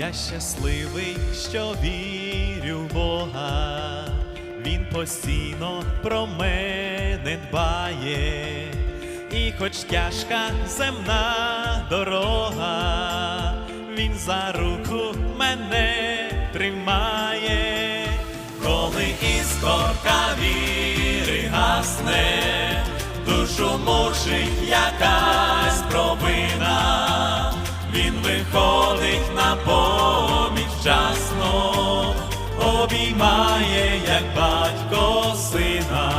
Я щасливий, що вірю в Бога, Він постійно про мене дбає, і хоч тяжка земна дорога, Він за руку мене тримає, коли іскорка віри гасне, душу мучить якась провина, виходить на поміч вчасно, обіймає, як батько сина,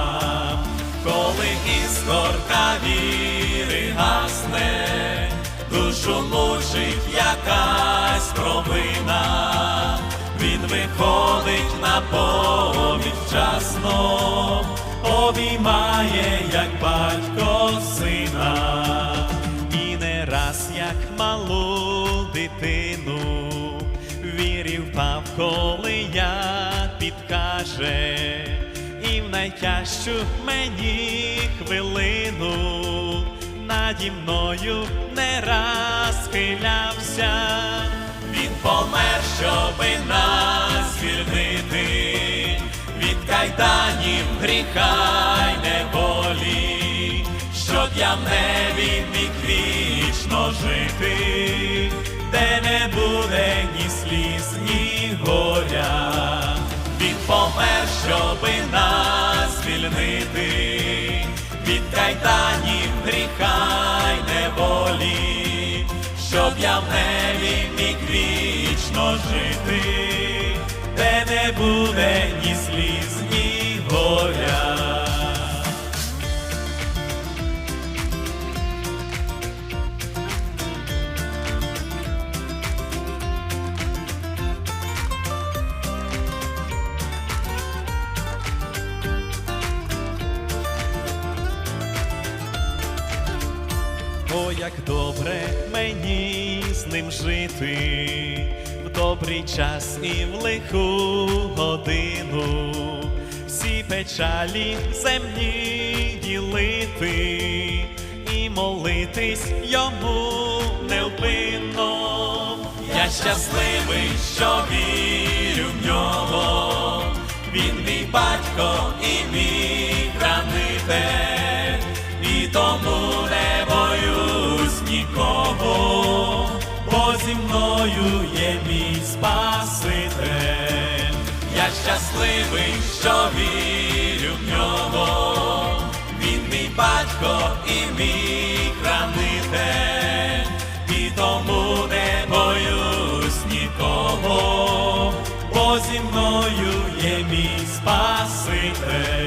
коли іскорка віри гасне, душу мучить якась провина, він виходить на поміч вчасно, обіймає, як батько сина, і не раз як малу дитину. Вірів впав, коли я підкаже, і в найтяжчу мені хвилину наді мною не раз схилявся, він помер, щоби нас звільнити від кайданів гріха й неволі, щоб я в небі вічно жити, де не буде ні сліз, ні горя. Він помер, щоби нас звільнити від кайданів гріха й неволі, щоб я в небі міг вічно жити, де не буде ні сліз, О, як добре мені з ним жити, в добрий час і в лиху годину, всі печалі земні ділити і молитись йому невпинно. Я щасливий, що вірю зі мною є мій Спаситель. Я щасливий, що вірю в нього, він мій батько і мій хранитель, і тому не боюсь нікого, бо зі мною є мій Спаситель.